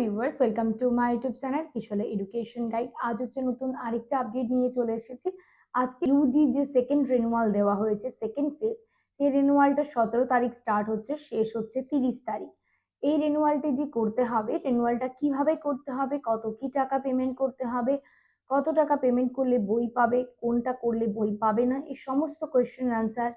Viewers welcome to my YouTube channel Kishole education guide আজ হচ্ছে নতুন আরেকটা আপডেট নিয়ে চলে এসেছি। আজকে ইউজি যে সেকেন্ড রেনুয়াল দেওয়া হয়েছে সেকেন্ড ফেজ সেই রেনুয়ালটা সতেরো তারিখ স্টার্ট হচ্ছে, শেষ হচ্ছে তিরিশ তারিখ। এই রেনুয়ালটি যে করতে হবে রেনুয়ালটা কীভাবে করতে হবে, কত কি টাকা পেমেন্ট করতে হবে, কত টাকা পেমেন্ট করলে বই পাবে, কোনটা করলে বই পাবে না, এই সমস্ত কোয়েশ্চেন অ্যান্সার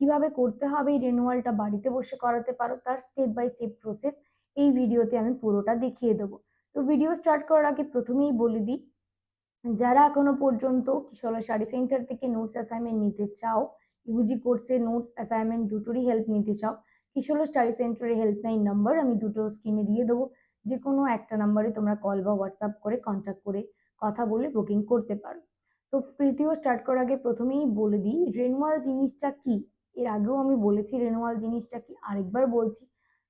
কীভাবে করতে হবে, এই রেনুয়ালটা বাড়িতে বসে করাতে পারো, তার স্টেপ বাই স্টেপ প্রসেস এই ভিডিওতে আমি পুরোটা দেখিয়ে দেবো। তো ভিডিও স্টার্ট করার আগে প্রথমেই বলে দিই, যারা এখনও পর্যন্ত কিশোলা শাড়ি সেন্টার থেকে নোটস অ্যাসাইনমেন্ট নিতে চাও ইউজি কোর্সে নোটস অ্যাসাইনমেন্ট দুটোরই হেল্প নিতে চাও কিশোলা স্টাডি সেন্টারের হেল্পলাইন নাম্বার আমি দুটো স্ক্রিনে দিয়ে দেবো। যে কোনো একটা নাম্বারে তোমরা কল বা হোয়াটসঅ্যাপ করে কন্ট্যাক্ট করে কথা বলে বুকিং করতে পারো। তো তৃতীয় স্টার্ট করার আগে প্রথমেই বলে দিই রেনুয়াল জিনিসটা কি? এর আগেও আমি বলেছি রেনুয়াল জিনিসটা কি? আরেকবার বলছি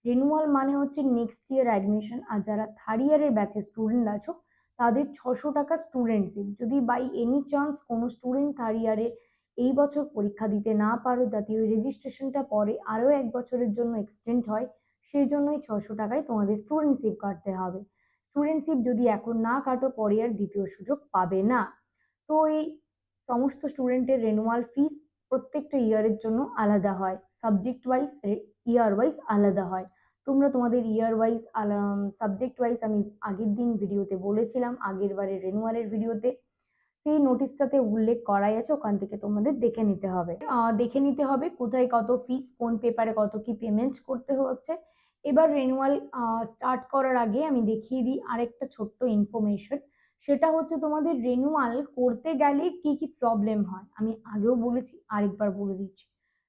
রিনুয়াল মানে হচ্ছে নেক্সট ইয়ার অ্যাডমিশন আর যারা থার্ড ইয়ারের ব্যাচের স্টুডেন্ট আছো, তাদের ছশো টাকা স্টুডেন্টশিপ যদি বাই এনি চান্স কোনো স্টুডেন্ট থার্ড ইয়ারে এই বছর পরীক্ষা দিতে না পারো, যাতে ওই রেজিস্ট্রেশনটা পরে আরও এক বছরের জন্য এক্সটেন্ড হয়, সেই জন্যই ছশো টাকায় তোমাদের স্টুডেন্টশিপ কাটতে হবে। স্টুডেন্টশিপ যদি এখন না কাটো, পরে আর দ্বিতীয় সুযোগ পাবে না। তো এই সমস্ত স্টুডেন্টের রেনুয়াল ফিস প্রত্যেকটা ইয়ারের জন্য আলাদা হয়। সাবজেক্ট ওয়াইজ ইয়ার ওয়াইজ আলাদা হয়। তোমরা তোমাদের ইয়ার ওয়াইজ সাবজেক্ট ওয়াইজ আমি আগের দিন ভিডিওতে বলেছিলাম, আগের বারের রেনুয়ালের ভিডিওতে। সেই নোটিশটাতে উল্লেখ করাই আছে, ওখান থেকে তোমাদের দেখে নিতে হবে। দেখে নিতে হবে কোথায় কত ফিস কোন পেপারে কত কি পেমেন্ট করতে হচ্ছে। এবার রেনুয়াল স্টার্ট করার আগে আমি দেখিয়ে দিই আরেকটা ছোট্ট ইনফরমেশন সেটা হচ্ছে তোমাদের রেনুয়াল করতে গেলে কি কি প্রবলেম হয়? আমি আগেও বলেছি, আরেকবার বলে দিচ্ছি।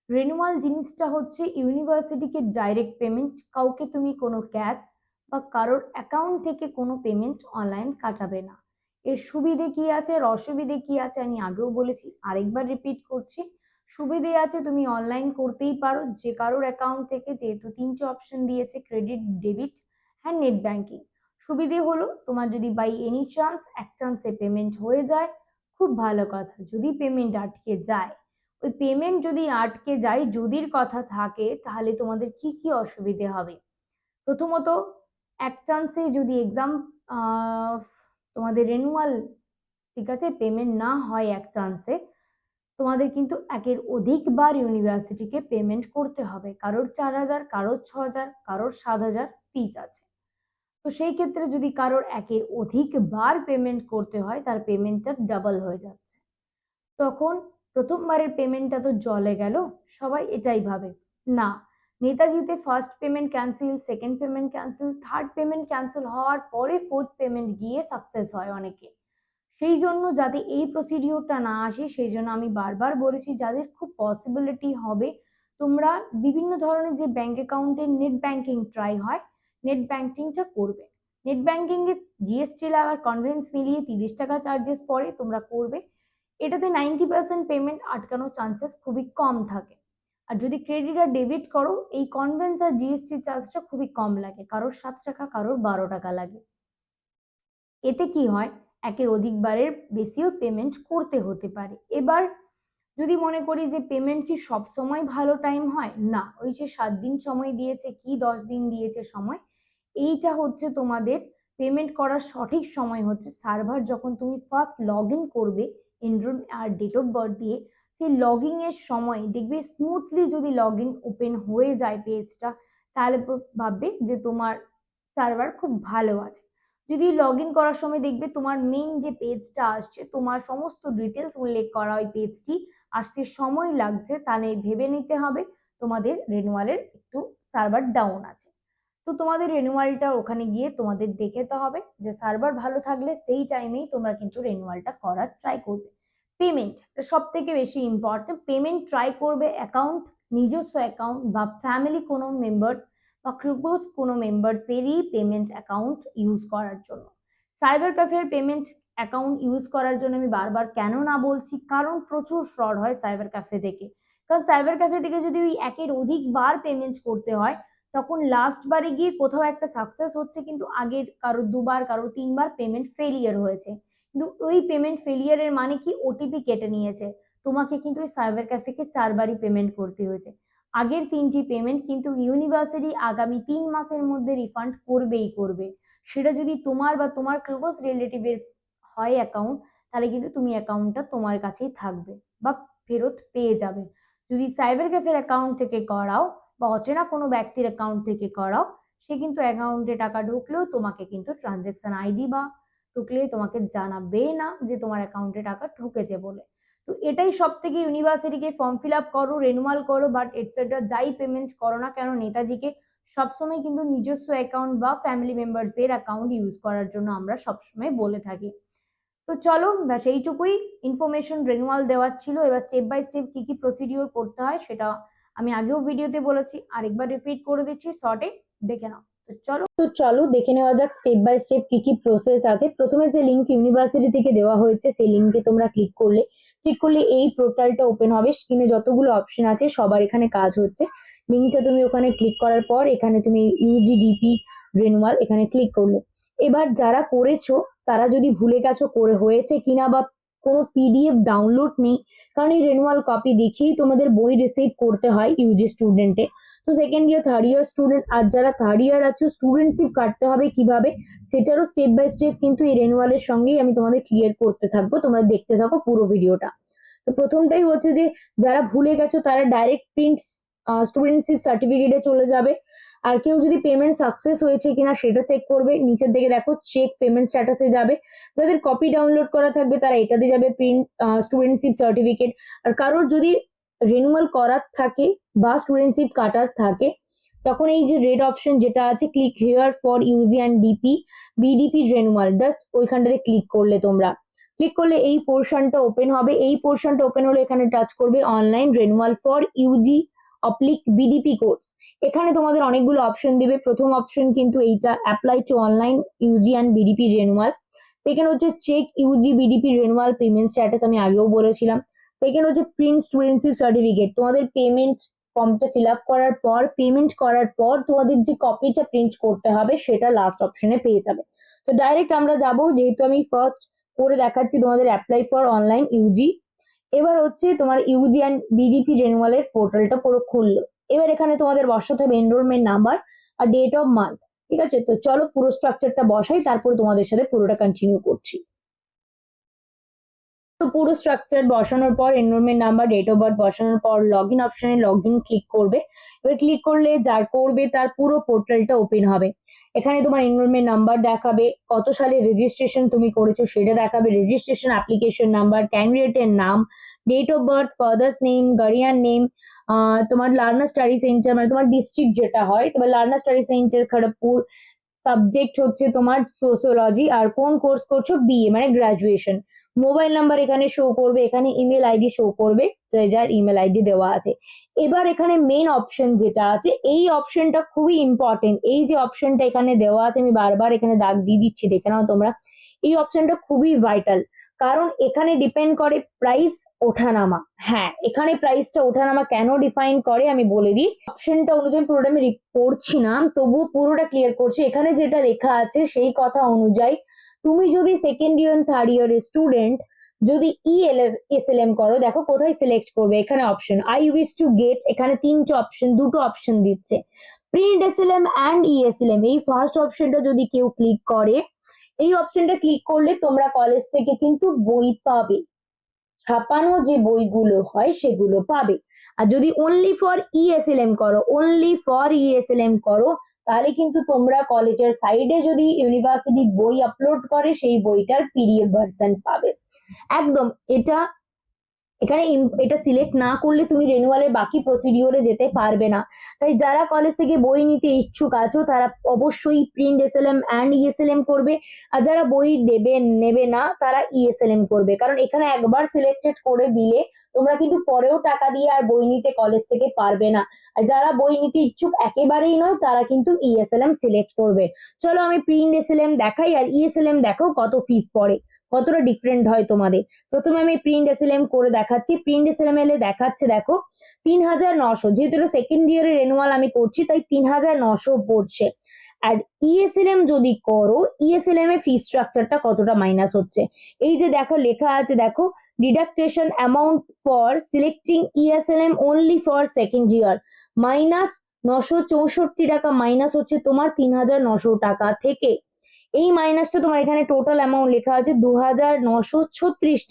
রেনুয়াল জিনিসটা হচ্ছে ইউনিভার্সিটিকে ডাইরেক্ট পেমেন্ট কাউকে তুমি কোনো ক্যাশ বা কারোর অ্যাকাউন্ট থেকে কোনো পেমেন্ট অনলাইন কাটাবে না। এর সুবিধে কি আছে আর অসুবিধে কি আছে আমি আগেও বলেছি, আরেকবার রিপিট করছি। সুবিধে আছে তুমি অনলাইন করতেই পারো, যে কারোর অ্যাকাউন্ট থেকে যেহেতু তিনটে অপশন দিয়েছে ক্রেডিট ডেবিট হ্যাঁ নেট ব্যাঙ্কিং সুবিধে হলো তোমার যদি বাই এনি চান্স এক চান্সে পেমেন্ট হয়ে যায়, খুব ভালো কথা। যদি পেমেন্ট আটকে যায়, ওই পেমেন্ট যদি আটকে যায়, যদির কথা থাকে, তাহলে তোমাদের কি কি অসুবিধে হবে? প্রথমত, এক চান্সে যদি এক্সাম তোমাদের রেনুয়াল ঠিক আছে পেমেন্ট না হয় এক চান্সে তোমাদের কিন্তু একের অধিকবার ইউনিভার্সিটিকে পেমেন্ট করতে হবে। কারোর চার হাজার, কারোর ছ হাজার, কারোর সাত হাজার ফিস আছে। তো সেই ক্ষেত্রে যদি কারোর একের অধিকবার পেমেন্ট করতে হয়, তার পেমেন্টটা ডাবল হয়ে যাচ্ছে। তখন প্রথমবারের পেমেন্টটা তো জলে গেল, সবাই এটাই ভাবে। না, নেতাজিতে first payment cancel second payment cancel third payment cancel হওয়ার পরে ফোর্থ পেমেন্ট গিয়ে সাকসেস হয় অনেকে। সেই জন্য যাতে এই প্রসিডিওরটা না আসে, সেই জন্য আমি বারবার বলেছি, যাদের খুব পসিবিলিটি হবে, তোমরা বিভিন্ন ধরনের যে ব্যাঙ্ক অ্যাকাউন্টে নেট ব্যাঙ্কিং ট্রাই হয় নেট ব্যাংকিংটা করবে। নেট ব্যাঙ্কিংয়ে জিএসটি লাগার কনভেন্স মিলিয়ে তিরিশ টাকা চার্জেস পরে তোমরা করবে। এটাতে নাইনটি পার্সেন্ট পেমেন্ট আটকানোর চান্সেস খুবই কম থাকে। আর যদি ক্রেডিট আর ডেবিট করো, এই কনভেন্স আর জিএসটি চার্জটা খুবই কম লাগে। কারোর সাত টাকা, কারোর বারো টাকা লাগে। এতে কি হয়? একের অধিকবারের বেশিও পেমেন্ট করতে হতে পারে। এবার যদি মনে করি যে পেমেন্ট কি সব সময় ভালো টাইম হয়? না। ওই যে সাত দিন সময় দিয়েছে, কি দশ দিন দিয়েছে সময়? এইটা হচ্ছে তোমাদের পেমেন্ট করার সঠিক সময় হচ্ছে সার্ভার যখন তুমি ফার্স্ট লগ ইন করবে এনরোল আর ডেট অফ বার্থ দিয়ে, সেই লগিং এর সময় দেখবে স্মুথলি যদি লগ ইন ওপেন হয়ে যায় পেজটা তাহলে ভাববে যে তোমার সার্ভার খুব ভালো আছে। যদি লগ ইন করার সময় দেখবে তোমার মেইন যে পেজটা আসছে, তোমার সমস্ত ডিটেলস উল্লেখ করা ওই পেজটি আসতে সময় লাগছে, তাহলে ভেবে নিতে হবে তোমাদের রেনুয়ালের একটু সার্ভার ডাউন আছে। তো তোমাদের রেনুয়ালটা ওখানে গিয়ে তোমাদের দেখে তো হবে যে সার্ভার ভালো থাকলে সেই টাইমেই তোমরা কিন্তু রেনুয়ালটা করার ট্রাই করবে। পেমেন্ট সব থেকে বেশি ইম্পর্টেন্ট পেমেন্ট ট্রাই করবে অ্যাকাউন্ট নিজস্ব অ্যাকাউন্ট বা ফ্যামিলি কোনো মেম্বার বা ক্লোজ কোনো মেম্বারসেরই পেমেন্ট অ্যাকাউন্ট ইউজ করার জন্য। সাইবার ক্যাফের পেমেন্ট অ্যাকাউন্ট ইউজ করার জন্য আমি বারবার কেন না বলছি? কারণ প্রচুর ফ্রড হয় সাইবার ক্যাফে থেকে। কারণ সাইবার ক্যাফে থেকে যদি ওই একের অধিকবার পেমেন্ট করতে হয় তখন লাস্ট বারে গিয়ে কোথাও একটা সাকসেস হচ্ছে, কিন্তু আগের কারোর দুবার কারও তিনবার পেমেন্ট ফেলিয়ার হয়েছে। কিন্তু ওই পেমেন্ট ফেলিয়ারের মানে কি? ওটিপি কেটে নিয়েছে। তোমাকে কিন্তু ওই সাইবার ক্যাফেকে চারবারই পেমেন্ট করতে হয়েছে। আগের তিনটি পেমেন্ট কিন্তু ইউনিভার্সিটি আগামী তিন মাসের মধ্যে রিফান্ড করবেই করবে। সেটা যদি তোমার বা তোমার ক্লোজ রিলেটিভের হয় অ্যাকাউন্ট তাহলে কিন্তু তুমি অ্যাকাউন্টটা তোমার কাছেই থাকবে বা ফেরত পেয়ে যাবে। যদি সাইবার ক্যাফের অ্যাকাউন্ট থেকে করাও বা অচেনা কোনো ব্যক্তির অ্যাকাউন্ট থেকে করাও, সে কিন্তু অ্যাকাউন্টে টাকা ঢুকলেও তোমাকে কিন্তু ট্রানজ্যাকশন আইডি বা ঢুকলে তোমাকে জানাবে না যে তোমার অ্যাকাউন্টে টাকা ঢুকেছে বলে। তো এটাই সব থেকে ইউনিভার্সিটিকে ফর্ম ফিল আপ করো রেনুয়াল করো বাট এটসেট্রা যাই পেমেন্ট করো না কেন নেতাজিকে সবসময় কিন্তু নিজস্ব অ্যাকাউন্ট বা ফ্যামিলি মেম্বার্সদের অ্যাকাউন্ট ইউজ করার জন্য আমরা সবসময় বলে থাকি। তো চলো ব্যাস এইটুকুই। ইনফরমেশন রেনুয়াল দেওয়ার ছিল। এবার স্টেপ বাই স্টেপ কি কি প্রসিডিওর করতে হয় সেটা আমি আগেও ভিডিওতে বলেছি, আরেকবার রিপিট করে দিচ্ছি শর্টে দেখে নাও। তো চলো। তো চলো দেখে নেওয়া যাক স্টেপ বাই স্টেপ কি কি প্রসেস আছে। প্রথমে যে লিঙ্ক ইউনিভার্সিটি থেকে দেওয়া হয়েছে, সেই লিঙ্কে তোমরা ক্লিক করলে ক্লিক করলে এই পোর্টালটা ওপেন হবে। স্ক্রিনে যতগুলো অপশন আছে, সবার এখানে কাজ হচ্ছে। লিঙ্কটা তুমি ওখানে ক্লিক করার পর, এখানে তুমি ইউজিডিপি রেনুয়াল এখানে ক্লিক করলে। এবার যারা করেছ, তারা যদি ভুলে গেছো, করে হয়েছে কিনা বা কোনো পিডিএফ ডাউনলোড নেই। কারণ এই রেনুয়াল কপি দেখেই তোমাদের বই রিসিভ করতে হয় ইউজি স্টুডেন্টে তো second year third year student আর যারা থার্ড ইয়ার আছো স্টুডেন্টশিপ কাটতে হবে কীভাবে, সেটারও স্টেপ বাই স্টেপ কিন্তু এই রেনুয়ালের সঙ্গেই আমি তোমাদের ক্লিয়ার করতে থাকব। তোমরা দেখতে থাকো পুরো ভিডিওটা তো প্রথমটাই হচ্ছে যে, যারা ভুলে গেছো, তারা ডাইরেক্ট প্রিন্ট স্টুডেন্টশিপ সার্টিফিকেটে চলে যাবে। আর কেউ যদি পেমেন্ট সাকসেস হয়েছে কিনা সেটা চেক করবে, নিচের দিকে দেখো চেক পেমেন্ট স্ট্যাটাসে যাবে। যাদের কপি ডাউনলোড করা থাকবে তারা এটাতে যাবে প্রিন্ট স্টুডেন্টশিপ সার্টিফিকেট আর কারোর যদি রেনুয়াল করার থাকে বা স্টুডেন্টশিপ কাটার থাকে, তখন এই যে রেড অপশন যেটা আছে click here for UG and DP BDP renewal just ওইখানটাতে ক্লিক করলে তোমরা। ক্লিক করলে এই পোর্শনটা ওপেন হবে। এই পোর্শনটা ওপেন হলে এখানে টাচ করবে অনলাইন রেনুয়াল ফর ইউজি অপ্লিক বিডিপি কোর্স এখানে তোমাদের অনেকগুলো অপশন দিবে। প্রথম অপশন কিন্তু এইটা apply to online UG and BDP renewal second হচ্ছে check UG BDP renewal payment status আমি আগেও বলেছিলাম। সেকেন্ড হচ্ছে প্রিন্ট স্টুডেন্টশিপ সার্টিফিকেট তোমাদের পেমেন্ট ফর্মটা ফিল আপ করার পর পেমেন্ট করার পর তোমাদের যে কপিটা প্রিন্ট করতে হবে, সেটা লাস্ট অপশনে পেয়ে যাবে। তো ডাইরেক্ট আমরা যাব, যেহেতু আমি ফার্স্ট করে দেখাচ্ছি তোমাদের অ্যাপ্লাই ফর অনলাইন ইউজি এবার হচ্ছে তোমার ইউজি অ্যান্ড বিডিপি রেনুয়ালের পোর্টালটা পুরো খুললো। এবার এখানে তোমাদের বসাতে হবে এনরোলমেন্ট নাম্বার আর ডেট অফ মান্থ ঠিক আছে? তো চলো পুরো স্ট্রাকচারটা বসাই, তারপর তোমাদের সাথে পুরোটা কন্টিনিউ করছি। তো পুরো স্ট্রাকচার বসানোর পর enrolment number date of birth বসানোর পর লগ ইন অপশনে লগ ইন ক্লিক করবে। এবার ক্লিক করলে যার করবে তার পুরো পোর্টালটা ওপেন হবে। এখানে তোমার এনরোলমেন্ট নাম্বার দেখাবে, কত সালে রেজিস্ট্রেশন তুমি করেছ সেটা দেখাবে রেজিস্ট্রেশন অ্যাপ্লিকেশন নাম্বার ক্যান্ডিডেটের নাম date of birth father's name guardian name তোমার লার্নার স্টাডি সেন্টার মানে তোমার ডিস্ট্রিক্ট যেটা হয়, তোমার learner study centre Kharagpur subject হচ্ছে তোমার সোসিওলজি আর কোন কোর্স করছ? বিএ মানে গ্রাজুয়েশন মোবাইল নাম্বার এখানে শো করবে, এখানে ইমেল আইডি শো করবে যার ইমেল আইডি দেওয়া আছে। এবার এখানে মেন অপশন যেটা আছে, এই অপশনটা খুবই ইম্পর্টেন্ট এই যে অপশনটা এখানে দেওয়া আছে, আমি বারবার এখানে দাগ দিয়ে দিচ্ছি, দেখে নাও তোমরা। এই অপশনটা খুবই ভাইটাল কারণ এখানে ডিপেন্ড করে প্রাইস ওঠানামা। হ্যাঁ এখানে প্রাইসটা ওঠানামা কেন ডিফাইন করে আমি বলে দিই। অপশনটা অনুযায়ী পুরোটা আমি পড়ছি না, তবুও পুরোটা ক্লিয়ার করছি। এখানে যেটা লেখা আছে, সেই কথা অনুযায়ী তুমি যদি সেকেন্ড ইয়ার থার্ড ইয়ারের স্টুডেন্ট যদি ই এস এল এম করো, দেখো কোথায় সিলেক্ট করবে? এখানে option I wish to get এখানে তিনটে অপশন দুটো অপশন দিচ্ছে। Print S L M and E S L M এই ফার্স্ট অপশনটা যদি কেউ ক্লিক করে, এই অপশনটা ক্লিক করলে তোমরা কলেজ থেকে কিন্তু বই পাবে। ছাপানো যে বইগুলো হয় সেগুলো পাবে। আর যদি অনলি ফর ইএসএলএম করো অনলি ফর ইএসএলএম করো তাহলে কিন্তু তোমরা কলেজের সাইডে যদি ইউনিভার্সিটি বই আপলোড করে, সেই বইটার পিডিএফ ভার্সন পাবে। একদম, এটা এখানে এটা সিলেক্ট না করলে তুমি রেনুয়ালের বাকি প্রসিডিওরে যেতে পারবে না। তাই যারা কলেজ থেকে বই নিতে ইচ্ছুক আছো, তারা অবশ্যই প্রিন্ট এসএলএম অ্যান্ড ইএসএলএম করবে। আর যারা বই দেবে, নেবে না, তারা ইএসএলএম করবে। কারণ এখানে একবার সিলেক্টেড করে দিলে তোমরা কিন্তু পরেও টাকা দিয়ে আর বই নিতে কলেজ থেকে পারবে না। আর যারা বই নিতে ইচ্ছুক একেবারেই নয়, তারা কিন্তু ইএসএলএম সিলেক্ট করবে। চলো আমি প্রিন্ট এসএলএম দেখাই, আর ইএসএলএম দেখো কত ফিস পড়ে। কতটা ডিফারেন্ট হয় তোমাদের? প্রথমে আমি প্রিন্ট এসএলএম করে দেখাচ্ছি। প্রিন্ট এসএলএম এলে দেখাচ্ছে, দেখো তিন হাজার নশো যেহেতু এটা সেকেন্ড ইয়ারের রেনুয়াল আমি করছি, তাই তিন হাজার নশো পড়ছে। আর ইএসএলএম যদি করো ইএসএলএম এর ফি স্ট্রাকচারটা কতটা মাইনাস হচ্ছে? এই যে দেখো, লেখা আছে, দেখো deduction amount for selecting ESLM only for second year minus নশো চৌষট্টি টাকা মাইনাস হচ্ছে তোমার তিন হাজার নশো টাকা থেকে। এই মাইনাসটা তোমার এখানে টোটাল অ্যামাউন্ট লেখা আছে দু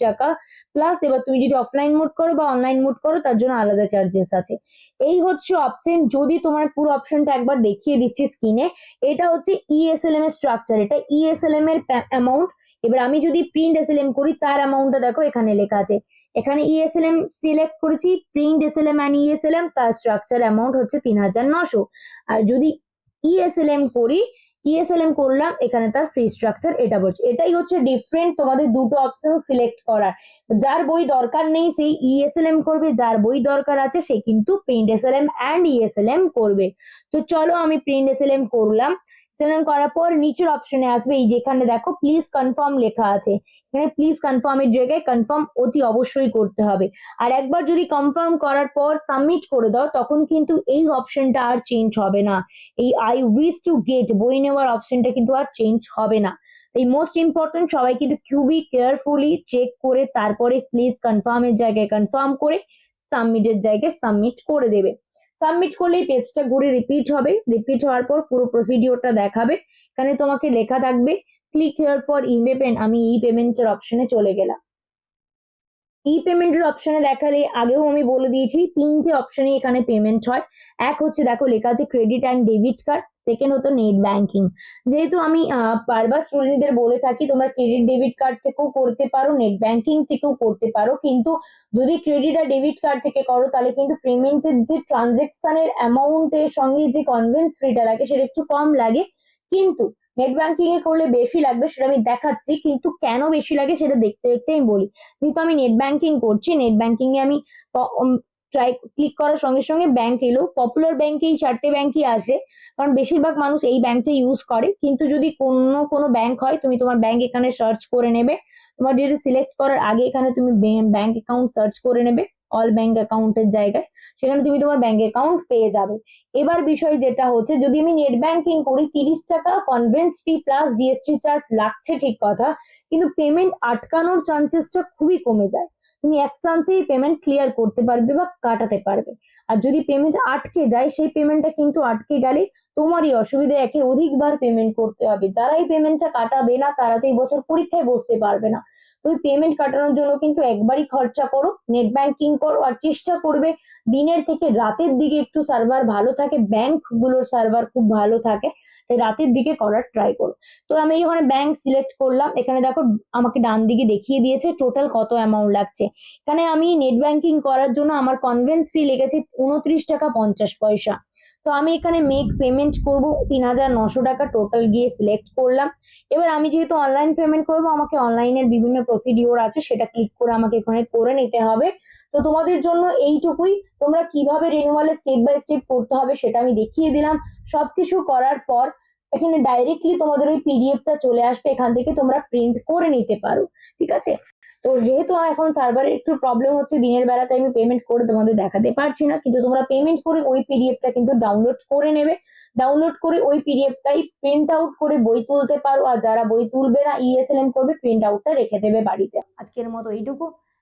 টাকা। প্লাস এবার তুমি যদি অফলাইন মোড করো বা অনলাইন মোড করো, তার জন্য আলাদা চার্জেস আছে। এই হচ্ছে অপশন যদি তোমার পুরো অপশনটা একবার দেখিয়ে দিচ্ছি স্ক্রিনে এটা হচ্ছে E ইএসএলএম এর স্ট্রাকচার এটা E ইএসএলএম এর অ্যামাউন্ট এবার আমি যদি প্রিন্ট এসএলএম করি, তার অ্যামাউন্টটা দেখো এখানে লেখা আছে। এখানে E ইএসএলএম সিলেক্ট করেছি প্রিন্ট এসএলএম অ্যান্ড ইএসএলএম তার স্ট্রাকচার অ্যামাউন্ট হচ্ছে তিন হাজার নশো। আর যদি E ইএসএলএম করি ইএসএলএম করলাম, এখানে তার ফ্রি স্ট্রাকচার এটা বলছে। এটাই হচ্ছে ডিফারেন্ট তোমাদের দুটো অপশন সিলেক্ট করার। যার বই দরকার নেই সেই ইএসএলএম করবে, যার বই দরকার আছে, সে কিন্তু প্রিন্ট এসএলএম অ্যান্ড ইএসএলএম করবে। তো চলো আমি প্রিন্ট এসএলএম করলাম। এসএলএম করার পর নিচের অপশনে আসবে, এই যেখানে দেখো প্লিজ কনফার্ম লেখা আছে। এখানে প্লিজ কনফার্মের জায়গায় কনফার্ম অতি অবশ্যই করতে হবে। আর একবার যদি কনফার্ম করার পর সাবমিট করে দাও, তখন কিন্তু এই অপশনটা আর চেঞ্জ হবে না। এই আই উইশ টু গেট বই নেওয়ার অপশনটা কিন্তু আর চেঞ্জ হবে না। এই মোস্ট ইম্পর্টেন্ট সবাই কিন্তু খুবই কেয়ারফুলি চেক করে, তারপরে প্লিজ কনফার্মের জায়গায় কনফার্ম করে সাবমিটের জায়গায় সাবমিট করে দেবে। সাবমিট করলেই পেজটা ঘুরে রিপিট হবে। রিপিট হওয়ার পর পুরো প্রসিডিওরটা দেখাবে। এখানে তোমাকে লেখা থাকবে click here for e payment আমি ই পেমেন্টের অপশনে চলে গেলাম। ই পেমেন্টের অপশনে দেখালে আগেও আমি বলে দিয়েছি, তিনটে অপশনে এখানে পেমেন্ট হয়। এক হচ্ছে দেখো লেখা আছে credit and debit card second হতো নেট ব্যাংকিং যেহেতু আমি বারবার স্টুডেন্টদের বলে থাকি, তোমরা ক্রেডিট ডেবিট কার্ড থেকেও করতে পারো নেট ব্যাংকিং থেকেও করতে পারো, কিন্তু যদি ক্রেডিট আর ডেবিট কার্ড থেকে করো, তাহলে কিন্তু পেমেন্টের যে ট্রানজেকশনের অ্যামাউন্টের সঙ্গে যে কনভেন্স ফিটা লাগে, সেটা একটু কম লাগে। কিন্তু নেট ব্যাংকিং এ করলে বেশি লাগবে, সেটা আমি দেখাচ্ছি, কিন্তু কেন বেশি লাগে, সেটা দেখতে দেখতে আমি বলি। যেহেতু আমি নেট ব্যাংকিং করছি নেট ব্যাংকিং এ আমি ট্রাই ক্লিক করার সঙ্গে সঙ্গে ব্যাংক এলো। পপুলার ব্যাংকে এই চারটে ব্যাংকই আসে কারণ বেশিরভাগ মানুষ এই ব্যাংকটা ইউজ করে। কিন্তু যদি কোনো কোনো ব্যাংক হয়, তুমি তোমার ব্যাংক এখানে সার্চ করে নেবে। তোমার যদি সিলেক্ট করার আগে এখানে তুমি ব্যাংক অ্যাকাউন্ট সার্চ করে নেবে। অল ব্যাংক অ্যাকাউন্টের জায়গায়। সেখানে তুমি তোমার ব্যাংক অ্যাকাউন্ট পেয়ে যাবে। এবার বিষয় যেটা হচ্ছে, যদি আমি নেট ব্যাংকিং করি, তিরিশ টাকা convenience fee plus GST charge লাগছে ঠিক কথা। কিন্তু পেমেন্ট আটকানোর চান্সেসটা খুবই কমে যায়। তুমি এক চান্সেই পেমেন্ট ক্লিয়ার করতে পারবে বা কাটাতে পারবে। আর যদি পেমেন্ট আটকে যায়, সেই পেমেন্টটা কিন্তু আটকে গেলে তোমারই অসুবিধা, একে অধিকবার পেমেন্ট করতে হবে। যারা এই পেমেন্টটা কাটাবে না, তারা তো এই বছর পরীক্ষায় বসতে পারবে না। তো ওই পেমেন্ট কাটানোর জন্য কিন্তু একবারই খরচা করো নেট ব্যাংকিং করো, আর চেষ্টা করবে দিনের থেকে রাতের দিকে একটু সার্ভার ভালো থাকে ব্যাংকগুলোর সার্ভার খুব ভালো থাকে। রাতের দিকে করার ট্রাই করো। তো আমি ওখানে ব্যাংক সিলেক্ট করলাম। এখানে দেখো আমাকে ডান দিকে দেখিয়ে দিয়েছে টোটাল কত অ্যামাউন্ট লাগছে। এখানে আমি নেট ব্যাংকিং করার জন্য আমার কনভেন্স ফি লেগেছে উনত্রিশ টাকা পঞ্চাশ পয়সা। তো আমি এখানে মেক পেমেন্ট করব তিন হাজার নশো টাকা টোটাল গিয়ে সিলেক্ট করলাম। এবার আমি যেহেতু অনলাইন পেমেন্ট করব, আমাকে অনলাইনের বিভিন্ন প্রসিডিওর আছে, সেটা ক্লিক করে আমাকে এখানে করে নিতে হবে। তো তোমাদের জন্য এইটুকুই। তোমরা কীভাবে রেনুয়ালে স্টেপ বাই স্টেপ করতে হবে সেটা আমি দেখিয়ে দিলাম। সবকিছু করার পর এখানে ডাইরেক্টলি তোমাদের ওই পিডিএফটা চলে আসবে। এখান থেকে তোমরা প্রিন্ট করে নিতে পারো। ঠিক আছে? তো যেহেতু এখন সার্ভারের একটু প্রবলেম হচ্ছে, দিনের বেলাতে আমি পেমেন্ট করে তোমাদের দেখাতে পারছি না। কিন্তু তোমরা পেমেন্ট করে ওই পিডিএফটা কিন্তু ডাউনলোড করে নেবে। ডাউনলোড করে ওই পিডিএফটাই প্রিন্ট আউট করে বই তুলতে পারো। আর যারা বই তুলবে না ইএসএলএম করবে প্রিন্ট আউটটা রেখে দেবে বাড়িতে। আজকের মতো এইটুকু।